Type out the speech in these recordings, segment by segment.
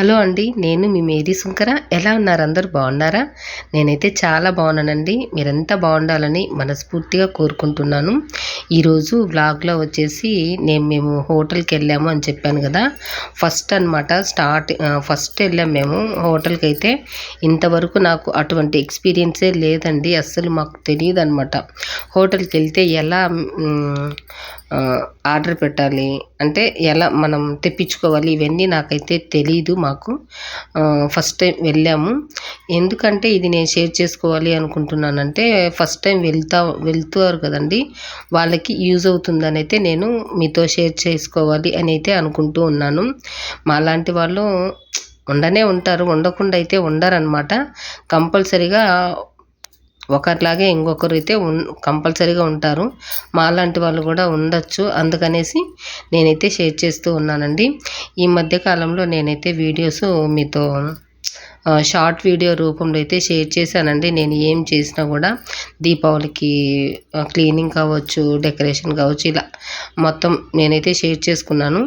Hello అండి నేను మీ Mary Shankara. ఎలా ఉన్నారు అందరూ? బాగున్నారా? నేనైతే చాలా బాగున్నానండి. మీరంతా బాగుండాలని మనస్ఫూర్తిగా కోరుకుంటున్నాను. ఈరోజు వ్లాగ్లో వచ్చేసి నేను మేము హోటల్కి వెళ్ళాము అని చెప్పాను కదా. ఫస్ట్ అనమాట స్టార్ట్ ఫస్ట్ వెళ్ళాము మేము హోటల్కి అయితే. ఇంతవరకు నాకు అటువంటి ఎక్స్పీరియన్సే లేదండి అస్సలు మాకు తెలియదు అనమాట హోటల్కి వెళ్తే ఎలా ఆర్డర్ పెట్టాలి అంటే ఎలా మనం తెప్పించుకోవాలి ఇవన్నీ నాకైతే తెలీదు మాకు. ఫస్ట్ టైం వెళ్ళాము. ఎందుకంటే ఇది నేను షేర్ చేసుకోవాలి అనుకుంటున్నానంటే ఫస్ట్ టైం వెళ్తా వెళ్తారు కదండి. వాళ్ళకి యూజ్ అవుతుందని అయితే నేను మీతో షేర్ చేసుకోవాలి అని అయితే అనుకుంటూ ఉన్నాను. మాలాంటి వాళ్ళు ఉండనే ఉంటారు ఉండకుండా అయితే ఉండరనమాట కంపల్సరీగా ఒకరిలాగే ఇంకొకరు అయితే ఉన్ కంపల్సరీగా ఉంటారు. మాలాంటి వాళ్ళు కూడా ఉండొచ్చు. అందుకనేసి నేనైతే షేర్ చేస్తూ ఉన్నానండి. ఈ మధ్య కాలంలో నేనైతే వీడియోస్ మీతో షార్ట్ వీడియో రూపంలో అయితే షేర్ చేశానండి. నేను ఏం చేసినా కూడా దీపావళికి క్లీనింగ్ కావచ్చు డెకరేషన్ కావచ్చు ఇలా మొత్తం నేనైతే షేర్ చేసుకున్నాను.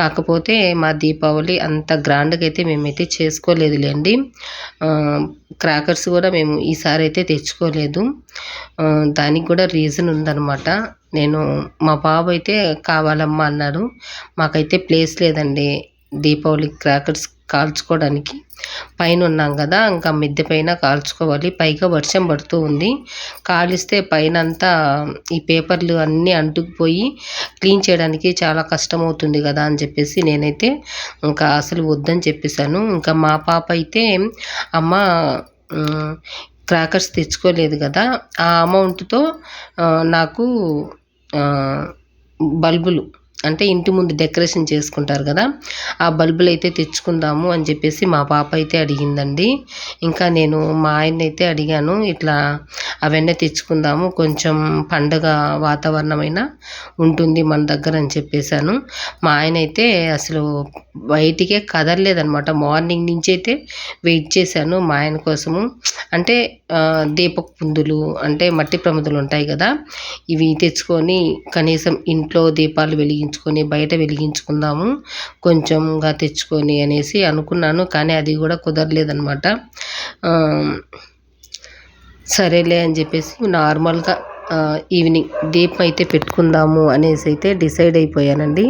కాకపోతే మా దీపావళి అంత గ్రాండ్గా అయితే మేమైతే చేసుకోలేదులేండి. క్రాకర్స్ కూడా మేము ఈసారి అయితే తెచ్చుకోలేదు. దానికి కూడా రీజన్ ఉందన్నమాట. నేను మా బాబు అయితే కావాలమ్మా అన్నారు మాకైతే ప్లేస్ లేదండి. దీపావళి క్రాకర్స్ కాల్చుకోవడానికి పైన ఉన్నాం కదా ఇంకా మిద్దె పైన కాల్చుకోవాలి. పైగా వర్షం పడుతూ ఉంది. కాలిస్తే పైన అంతా ఈ పేపర్లు అన్నీ అంటుకుపోయి క్లీన్ చేయడానికి చాలా కష్టం అవుతుంది కదా అని చెప్పేసి నేనైతే ఇంకా అసలు వద్దని చెప్పేశాను. ఇంకా మా పాప అయితే అమ్మ క్రాకర్స్ తెచ్చుకోలేదు కదా. ఆ అమౌంట్తో నాకు బల్బులు అంటే ఇంటి ముందు డెకరేషన్ చేసుకుంటారు కదా ఆ బల్బులు అయితే తెచ్చుకుందాము అని చెప్పేసి మా పాప అయితే అడిగిందండి. ఇంకా నేను మా ఆయన అయితే అడిగాను ఇట్లా అవన్నీ తెచ్చుకుందాము కొంచెం పండగ వాతావరణమైన ఉంటుంది మన దగ్గర అని చెప్పేశాను. మా ఆయన అయితే అసలు బయటికే కదలలేదనమాట మార్నింగ్ నుంచి అయితే వెయిట్ చేశాను మా ఆయన కోసము. అంటే దీపక పుందులు అంటే మట్టి ప్రమిదలు ఉంటాయి కదా ఇవి తెచ్చుకొని కనీసం ఇంట్లో దీపాలు వెలిగించుకొని బయట వెలిగించుకుందాము కొంచెంగా తెచ్చుకొని అనేసి అనుకున్నాను కానీ అది కూడా కుదరలేదనమాట సరేలే అని చెప్పేసి నార్మల్గా ఈవినింగ్ దీపం అయితే పెట్టుకుందాము అనేసి అయితే డిసైడ్ అయిపోయానండి.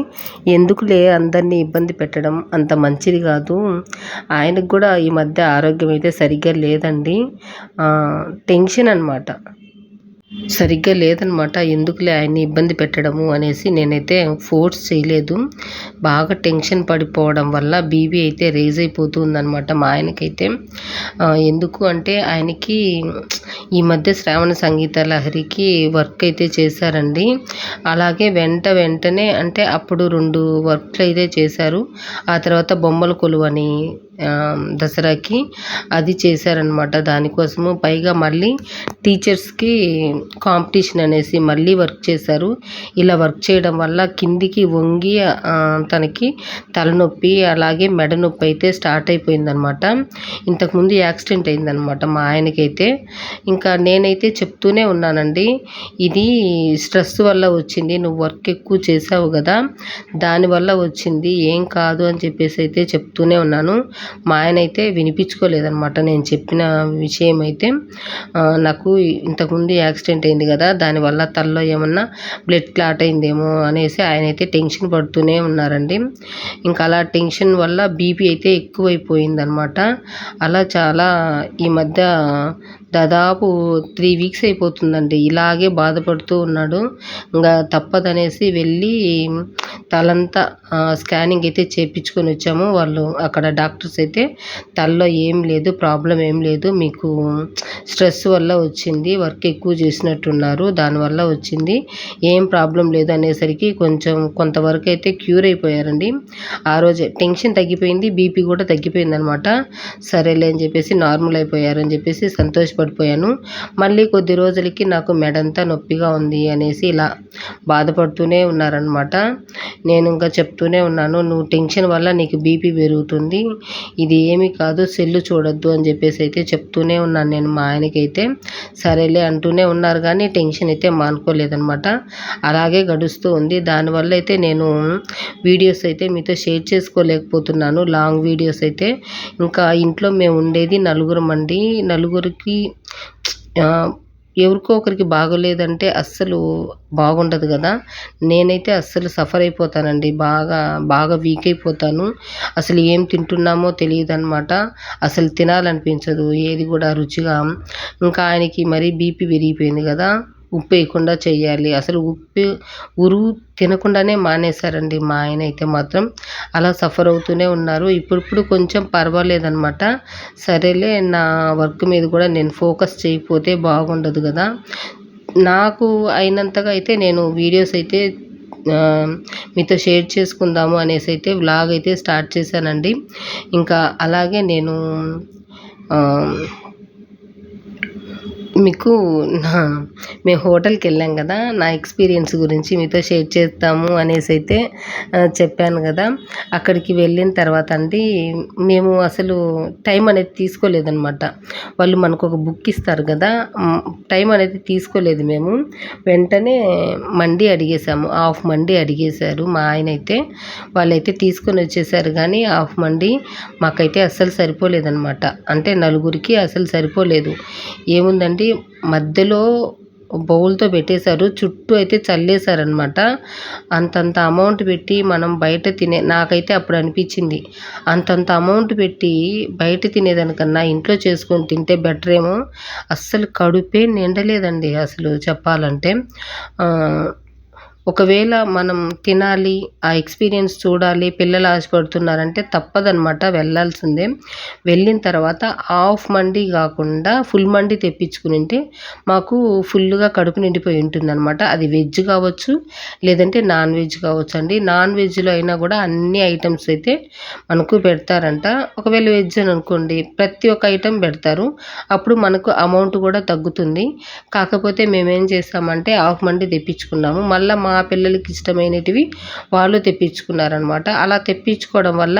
ఎందుకులే అందరినీ ఇబ్బంది పెట్టడం అంత మంచిది కాదు. ఆయనకు కూడా ఈ మధ్య ఆరోగ్యం అయితే సరిగ్గా లేదండి. టెన్షన్ అనమాట సరిగ్గా లేదనమాట. ఎందుకులే ఆయన్ని ఇబ్బంది పెట్టడము అనేసి నేనైతే ఫోర్స్ చేయలేదు. బాగా టెన్షన్ పడిపోవడం వల్ల బీబీ అయితే రేజ్ అయిపోతుందనమాట మా ఆయనకైతే. ఎందుకు అంటే ఆయనకి ఈ మధ్య శ్రావణ సంగీత లహరికి వర్క్ అయితే చేశారండి. అలాగే వెంట వెంటనే అంటే అప్పుడు రెండు వర్క్లు అయితే చేశారు. ఆ తర్వాత బొమ్మల కొలువని దసరాకి అది చేశారనమాట దానికోసము పైగా మళ్ళీ టీచర్స్కి కాంపిటీషన్ అనేసి మళ్ళీ వర్క్ చేశారు. ఇలా వర్క్ చేయడం వల్ల కిందికి వంగి తనకి తలనొప్పి అలాగే మెడ నొప్పి అయితే స్టార్ట్ అయిపోయిందనమాట ఇంతకుముందు యాక్సిడెంట్ అయిందనమాట మా ఆయనకైతే. ఇంకా నేనైతే చెప్తూనే ఉన్నానండి ఇది స్ట్రెస్ వల్ల వచ్చింది నువ్వు వర్క్ ఎక్కువ చేసావు కదా దానివల్ల వచ్చింది ఏం కాదు అని చెప్పేసి అయితే చెప్తూనే ఉన్నాను. మా ఆయన అయితే వినిపించుకోలేదనమాట నేను చెప్పిన విషయం అయితే నాకు ఇంతకుముందు యాక్సిడెంట్ అయింది కదా దానివల్ల తలలో ఏమన్నా బ్లడ్ క్లాట్ అయిందేమో అనేసి ఆయన అయితే టెన్షన్ పడుతూనే ఉన్నారండి. ఇంకా అలా టెన్షన్ వల్ల బీపీ అయితే ఎక్కువైపోయిందనమాట అలా చాలా ఈ మధ్య దాదాపు త్రీ వీక్స్ అయిపోతుందండి. ఇలాగే బాధపడుతూ ఉన్నాడు. ఇంకా తప్పదనేసి వెళ్ళి తలంతా స్కానింగ్ అయితే చేయించుకొని వచ్చాము. వాళ్ళు అక్కడ డాక్టర్స్ అయితే తలలో ఏం లేదు ప్రాబ్లం ఏం లేదు మీకు స్ట్రెస్ వల్ల వచ్చింది వర్క్ ఎక్కువ చేసినట్టున్నారు దానివల్ల వచ్చింది ఏం ప్రాబ్లం లేదు అనేసరికి కొంచెం కొంతవరకు అయితే క్యూర్ అయిపోయారండి. ఆ రోజే టెన్షన్ తగ్గిపోయింది బీపీ కూడా తగ్గిపోయింది అనమాట సరేలే అని చెప్పేసి నార్మల్ అయిపోయారని చెప్పేసి సంతోషపడి పడిపోయాను. మళ్ళీ కొద్ది రోజులకి నాకు మెడంతా నొప్పిగా ఉంది అనేసి ఇలా బాధపడుతూనే ఉన్నారనమాట నేను ఇంకా చెప్తూనే ఉన్నాను నువ్వు టెన్షన్ వల్ల నీకు బీపీ పెరుగుతుంది ఇది ఏమీ కాదు సెల్లు చూడొద్దు అని చెప్పేసి అయితే చెప్తూనే ఉన్నాను నేను మా ఆయనకైతే. సరేలే అంటూనే ఉన్నారు కానీ టెన్షన్ అయితే మానుకోలేదనమాట అలాగే గడుస్తూ ఉంది. దానివల్ల అయితే నేను వీడియోస్ అయితే మీతో షేర్ చేసుకోలేకపోతున్నాను. లాంగ్ వీడియోస్ అయితే. ఇంకా ఇంట్లో మేము ఉండేది నలుగురం అండి. నలుగురికి ఎవరికో ఒకరికి బాగోలేదంటే అస్సలు బాగుండదు కదా. నేనైతే అస్సలు సఫర్ అయిపోతానండి. బాగా బాగా వీక్ అయిపోతాను. అసలు ఏం తింటున్నామో తెలియదు అనమాట అసలు తినాలనిపించదు. ఏది కూడా రుచిగా ఇంకా ఆయనకి మరీ బీపీ పెరిగిపోయింది కదా. ఉప్పు వేయకుండా చేయాలి. అసలు ఉప్పు ఉరువు తినకుండానే మానేశారండి మా ఆయన అయితే మాత్రం. అలా సఫర్ అవుతూనే ఉన్నారు. ఇప్పుడిప్పుడు కొంచెం పర్వాలేదనమాట సరేలే నా వర్క్ మీద కూడా నేను ఫోకస్ చేయకపోతే బాగుండదు కదా. నాకు అయినంతగా అయితే నేను వీడియోస్ అయితే మీతో షేర్ చేసుకుందాము అనేసి అయితే వ్లాగ్ అయితే స్టార్ట్ చేశానండి. ఇంకా అలాగే నేను మీకు నా మేము హోటల్కి వెళ్ళాం కదా నా ఎక్స్పీరియన్స్ గురించి మీతో షేర్ చేస్తాము అనేసి అయితే చెప్పాను కదా. అక్కడికి వెళ్ళిన తర్వాత అండి మేము అసలు టైం అనేది తీసుకోలేదనమాట వాళ్ళు మనకు ఒక బుక్ ఇస్తారు కదా టైం అనేది తీసుకోలేదు మేము. వెంటనే మండి అడిగేసాము హాఫ్ మండి అడిగేశారు మా ఆయన అయితే. వాళ్ళైతే తీసుకొని వచ్చేసారు కానీ హాఫ్ మండి మాకైతే అస్సలు సరిపోలేదనమాట అంటే నలుగురికి అసలు సరిపోలేదు. ఏముందండి మధ్యలో బౌల్తో పెట్టేశారు. చుట్టూ అయితే చల్లేశారనమాట అంతంత అమౌంట్ పెట్టి మనం బయట తినే నాకైతే అప్పుడు అనిపించింది. అంతంత అమౌంట్ పెట్టి బయట తినేదానికన్నా ఇంట్లో చేసుకొని తింటే బెటర్ ఏమో అస్సలు కడుపే నిండలేదండి అసలు చెప్పాలంటే. ఒకవేళ మనం తినాలి ఆ ఎక్స్పీరియన్స్ చూడాలి పిల్లలు ఆశపడుతున్నారంటే తప్పదనమాట వెళ్ళాల్సిందే. వెళ్ళిన తర్వాత హాఫ్ మండి కాకుండా ఫుల్ మండి తెప్పించుకుని మాకు ఫుల్గా కడుపు నిండిపోయి ఉంటుందన్నమాట. అది వెజ్ కావచ్చు లేదంటే నాన్ వెజ్ కావచ్చు అండి. నాన్ వెజ్లో అయినా కూడా అన్ని ఐటమ్స్ అయితే మనకు పెడతారంట. ఒకవేళ వెజ్ అని అనుకోండి ప్రతి ఒక్క ఐటెం పెడతారు. అప్పుడు మనకు అమౌంట్ కూడా తగ్గుతుంది. కాకపోతే మేమేం చేస్తామంటే హాఫ్ మండి తెప్పించుకున్నాము. మళ్ళీ మా మా పిల్లలకి ఇష్టమైనటివి వాళ్ళు తెప్పించుకున్నారనమాట అలా తెప్పించుకోవడం వల్ల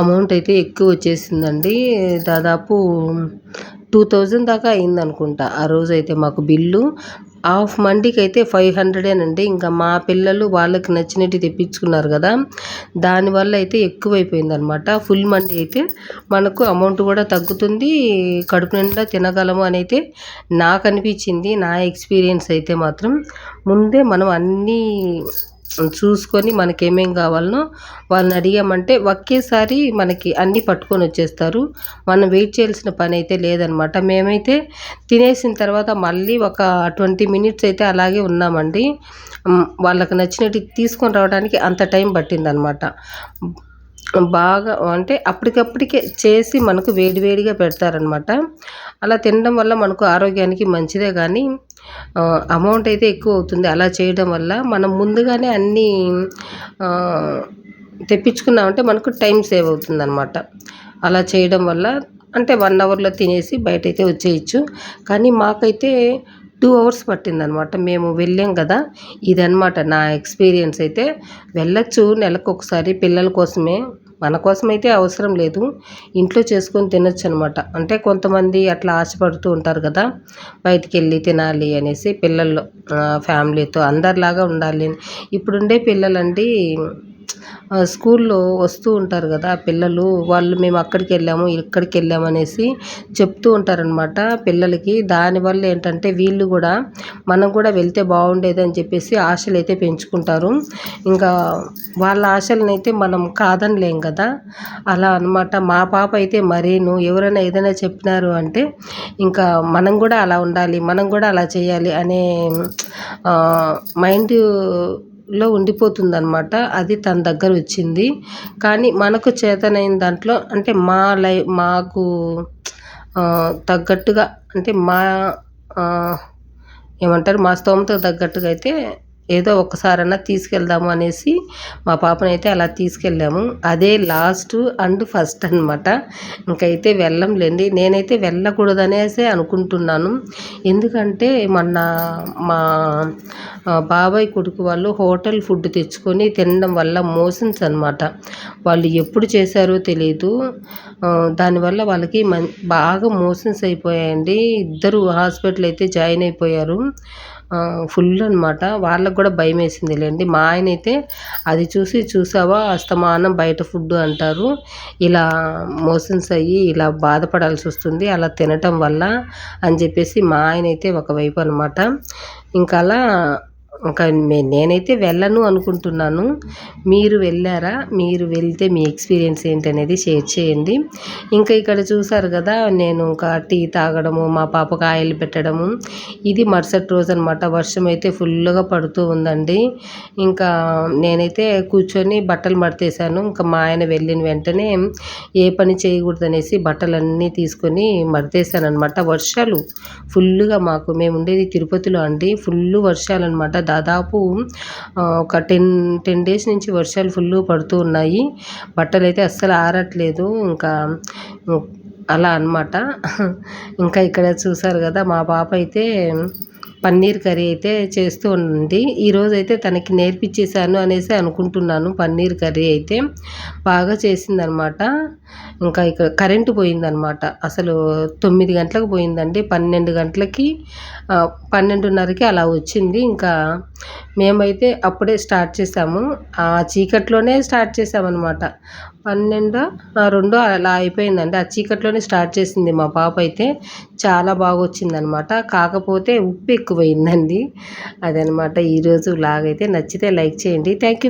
అమౌంట్ అయితే ఎక్కువ వచ్చేసిందండి. దాదాపు టూ థౌజండ్ దాకా అయిందనుకుంటా. ఆ రోజు అయితే మాకు బిల్లు హాఫ్ మండికి అయితే ఫైవ్ హండ్రెడేనండి. ఇంకా మా పిల్లలు వాళ్ళకి నచ్చినట్టు తెప్పించుకున్నారు కదా. దానివల్ల అయితే ఎక్కువైపోయింది అనమాట ఫుల్ మండి అయితే మనకు అమౌంట్ కూడా తగ్గుతుంది. కడుపు నిండా తినగలము అని అయితే నాకు అనిపించింది. నా ఎక్స్పీరియన్స్ అయితే మాత్రం. ముందే మనం అన్నీ చూసుకొని మనకి ఏమేం కావాలనో వాళ్ళని అడిగామంటే ఒకేసారి మనకి అన్నీ పట్టుకొని వచ్చేస్తారు. మనం వెయిట్ చేయాల్సిన పని అయితే లేదనమాట. మేమైతే తినేసిన తర్వాత మళ్ళీ ఒక ట్వంటీ మినిట్స్ అయితే అలాగే ఉన్నామండి. వాళ్ళకి నచ్చినట్టు తీసుకొని రావడానికి అంత టైం పట్టిందనమాట. బాగా అంటే అప్పటికప్పటికే చేసి మనకు వేడివేడిగా పెడతారనమాట. అలా తినడం వల్ల మనకు ఆరోగ్యానికి మంచిదే కానీ అమౌంట్ అయితే ఎక్కువ అవుతుంది. అలా చేయడం వల్ల మనం ముందుగానే అన్నీ తెప్పించుకున్నామంటే మనకు టైం సేవ్ అవుతుంది అనమాట అలా చేయడం వల్ల అంటే వన్ అవర్లో తినేసి బయట అయితే వచ్చేయచ్చు. కానీ మాకైతే టూ అవర్స్ పట్టిందనమాట మేము వెళ్ళాం కదా. ఇదనమాట నా ఎక్స్పీరియన్స్ అయితే. వెళ్ళొచ్చు నెలకు ఒకసారి పిల్లల కోసమే. మన కోసం అయితే అవసరం లేదు. ఇంట్లో చేసుకొని తినొచ్చు అనమాట అంటే కొంతమంది అట్లా ఆశపడుతూ ఉంటారు కదా బయటికి వెళ్ళి తినాలి అనేసి పిల్లల్లో ఫ్యామిలీతో అందరిలాగా ఉండాలి. ఇప్పుడుండే పిల్లలండి స్కూల్లో వస్తూ ఉంటారు కదా పిల్లలు వాళ్ళు మేము అక్కడికి వెళ్ళాము ఇక్కడికి వెళ్ళాము అనేసి చెప్తూ ఉంటారనమాట పిల్లలకి. దానివల్ల ఏంటంటే వీళ్ళు కూడా మనం కూడా వెళ్తే బాగుండేది అని చెప్పేసి ఆశలు అయితే పెంచుకుంటారు. ఇంకా వాళ్ళ ఆశలను అయితే మనం కాదనిలేం కదా. అలా అనమాట మా పాప అయితే మరీను. ఎవరైనా ఏదైనా చెప్పినారు అంటే ఇంకా మనం కూడా అలా ఉండాలి మనం కూడా అలా చేయాలి అనే మైండ్ లో ఉండిపోతుందన్నమాట. అది తన దగ్గర వచ్చింది. కానీ మనకు చేతనైన దాంట్లో అంటే మా లై మాకు తగ్గట్టుగా అంటే మా ఏమంటారు? మా స్తోమతకు తగ్గట్టుగా అయితే ఏదో ఒక్కసారన్నా తీసుకెళ్దాము అనేసి మా పాపనైతే అలా తీసుకెళ్ళాము. అదే లాస్ట్ అండ్ ఫస్ట్ అనమాట ఇంకైతే వెళ్ళంలేండి నేనైతే వెళ్ళకూడదనేసి అనుకుంటున్నాను. ఎందుకంటే మొన్న మా బాబాయ్ కొడుకు వాళ్ళు హోటల్ ఫుడ్ తెచ్చుకొని తినడం వల్ల మోషన్స్ అనమాట వాళ్ళు ఎప్పుడు చేశారో తెలియదు దానివల్ల వాళ్ళకి మం బాగా మోషన్స్ అయిపోయాయండి. ఇద్దరు హాస్పిటల్ అయితే జాయిన్ అయిపోయారు. ఫుల్ అనమాట వాళ్ళకు కూడా భయం వేసింది లేండి. మా ఆయన అయితే అది చూసి చూసావా? అస్తమానం బయట ఫుడ్ అంటారు. ఇలా మోషన్స్ అయ్యి ఇలా బాధపడాల్సి వస్తుంది. అలా తినటం వల్ల అని చెప్పేసి మా ఆయన అయితే ఒకవైపు అనమాట ఇంకా అలా ఒక మే- నేనైతే వెళ్ళను అనుకుంటున్నాను. మీరు వెళ్ళారా? మీరు వెళ్తే మీ ఎక్స్పీరియన్స్ ఏంటనేది షేర్ చేయండి. ఇంకా ఇక్కడ చూసారు కదా నేను ఇంకా టీ తాగడము మా పాపకు ఆయిల్ పెట్టడము. ఇది మరుసటి రోజు అనమాట వర్షం అయితే ఫుల్గా పడుతూ ఉందండి. ఇంకా నేనైతే కూర్చొని బట్టలు మడతేసాను ఇంకా మా ఆయన వెళ్ళిన వెంటనే ఏ పని చేయకూడదు అనేసి బట్టలన్నీ తీసుకొని మడతేసాను అనమాట వర్షాలు ఫుల్గా మాకు మేము ఉండేది తిరుపతిలో అండి. ఫుల్ వర్షాలు అనమాట దాదాపు ఒక టెన్ టెన్ డేస్ నుంచి వర్షాలు ఫుల్ పడుతూ ఉన్నాయి. బట్టలు అయితే అస్సలు ఆరట్లేదు. ఇంకా అలా అన్నమాట. ఇంకా ఇక్కడ చూసారు కదా మా పాప అయితే పన్నీర్ కర్రీ అయితే చేస్తూ ఉండి ఈరోజు అయితే తనకి నేర్పించేశాను అనేసి అనుకుంటున్నాను. పన్నీర్ కర్రీ అయితే బాగా చేసిందనమాట. ఇంకా ఇక్కడ కరెంటు పోయిందనమాట. అసలు తొమ్మిది గంటలకు పోయిందండి. పన్నెండు గంటలకి పన్నెండున్నరకి అలా వచ్చింది. ఇంకా మేమైతే అప్పుడే స్టార్ట్ చేసాము. ఆ చీకట్లోనే స్టార్ట్ చేసామన్నమాట పన్నెండు రెండు రెండో అలా అయిపోయిందండి. ఆ చీకట్లోనే స్టార్ట్ చేసింది మా పాప అయితే. చాలా బాగా వచ్చిందనమాట కాకపోతే ఉప్పు ఎక్కువైందండి. అదనమాట. ఈరోజు లాగైతే నచ్చితే లైక్ చేయండి. Thank you.